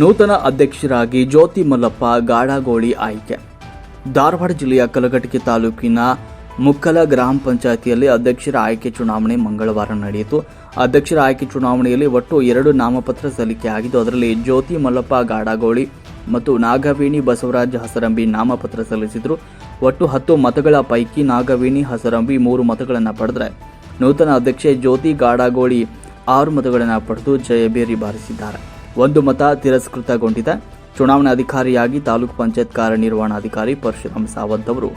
ನೂತನ ಅಧ್ಯಕ್ಷರಾಗಿ ಜ್ಯೋತಿ ಮಲ್ಲಪ್ಪ ಗಾಡಾಗೋಳಿ ಆಯ್ಕೆ. ಧಾರವಾಡ ಜಿಲ್ಲೆಯ ಕಲಘಟಕಿ ತಾಲೂಕಿನ ಮುಕ್ಕಲ ಗ್ರಾಮ ಪಂಚಾಯಿತಿಯಲ್ಲಿ ಅಧ್ಯಕ್ಷರ ಆಯ್ಕೆ ಚುನಾವಣೆ ಮಂಗಳವಾರ ನಡೆಯಿತು. ಅಧ್ಯಕ್ಷರ ಆಯ್ಕೆ ಚುನಾವಣೆಯಲ್ಲಿ ಒಟ್ಟು ಎರಡು ನಾಮಪತ್ರ ಸಲ್ಲಿಕೆಯಾಗಿದ್ದು ಅದರಲ್ಲಿ ಜ್ಯೋತಿ ಮಲ್ಲಪ್ಪ ಗಾಡಾಗೋಳಿ ಮತ್ತು ನಾಗವೇಣಿ ಬಸವರಾಜ್ ಹಸರಂಬಿ ನಾಮಪತ್ರ ಸಲ್ಲಿಸಿದ್ರು. ಒಟ್ಟು ಹತ್ತು ಮತಗಳ ಪೈಕಿ ನಾಗವೇಣಿ, ಹಸರಂಬಿ ಮೂರು ಮತಗಳನ್ನು ಪಡೆದರೆ ನೂತನ ಅಧ್ಯಕ್ಷೆ ಜ್ಯೋತಿ ಗಾಡಾಗೋಳಿ ಆರು ಮತಗಳನ್ನು ಪಡೆದು ಜಯಬೇರಿ ಬಾರಿಸಿದ್ದಾರೆ. ಒಂದು ಮತ ತಿರಸ್ಕೃತಗೊಂಡಿದೆ ಚುನಾವಣಾಧಿಕಾರಿಯಾಗಿ ತಾಲೂಕು ಪಂಚಾಯತ್ ಕಾರ್ಯನಿರ್ವಹಣಾಧಿಕಾರಿ ಪರಶುರಾಮ್ ಸಾವಂತ್ ಅವರು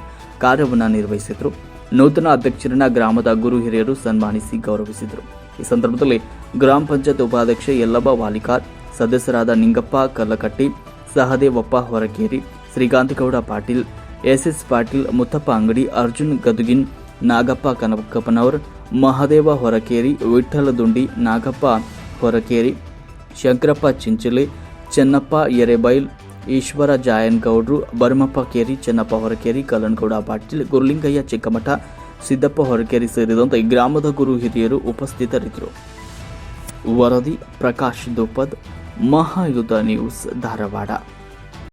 ಕಾರ್ಯವನ್ನು ನಿರ್ವಹಿಸಿದರು. ನೂತನ ಅಧ್ಯಕ್ಷರನ್ನ ಗ್ರಾಮದ ಗುರು ಹಿರಿಯರು ಸನ್ಮಾನಿಸಿ ಗೌರವಿಸಿದರು. ಈ ಸಂದರ್ಭದಲ್ಲಿ ಗ್ರಾಮ ಪಂಚಾಯತ್ ಉಪಾಧ್ಯಕ್ಷೆ ಯಲ್ಲಬ್ಬ ವಾಲಿಕಾರ್, ಸದಸ್ಯರಾದ ನಿಂಗಪ್ಪ ಕಲ್ಲಕಟ್ಟಿ, ಸಹದೇವಪ್ಪ ಹೊರಕೇರಿ ಶ್ರೀಕಾಂತಗೌಡ ಪಾಟೀಲ್, ಎಸ್ಎಸ್ ಪಾಟೀಲ್, ಮುತ್ತಪ್ಪ ಅಂಗಡಿ, ಅರ್ಜುನ್ ಗದುಗಿನ್ ನಾಗಪ್ಪ ಕನಕಪ್ಪನವರ್, ಮಹದೇವ ಹೊರಕೇರಿ, ವಿಠ್ಠಲದುಂಡಿ ನಾಗಪ್ಪ ಹೊರಕೇರಿ ಶಂಕರಪ್ಪ ಚಿಂಚಲಿ, ಚೆನ್ನಪ್ಪ ಎರೆಬೈಲ್, ಈಶ್ವರ ಜಾಯನ್ಗೌಡ್ರು, ಭರ್ಮಪ್ಪ ಕೇರಿ, ಚೆನ್ನಪ್ಪ ಹೊರಕೇರಿ, ಕಲ್ಲನಗೌಡ ಪಾಟೀಲ್ ಗುರುಲಿಂಗಯ್ಯ ಚಿಕ್ಕಮಠ, ಸಿದ್ದಪ್ಪ ಹೊರಕೇರಿ ಸೇರಿದಂತೆ ಗ್ರಾಮದ ಗುರು ಹಿರಿಯರು ಉಪಸ್ಥಿತರಿದ್ದರು. ವರದಿ ಪ್ರಕಾಶ್ ದುಪದ್ ಮಹಾಯುಧ ನ್ಯೂಸ್ ಧಾರವಾಡ.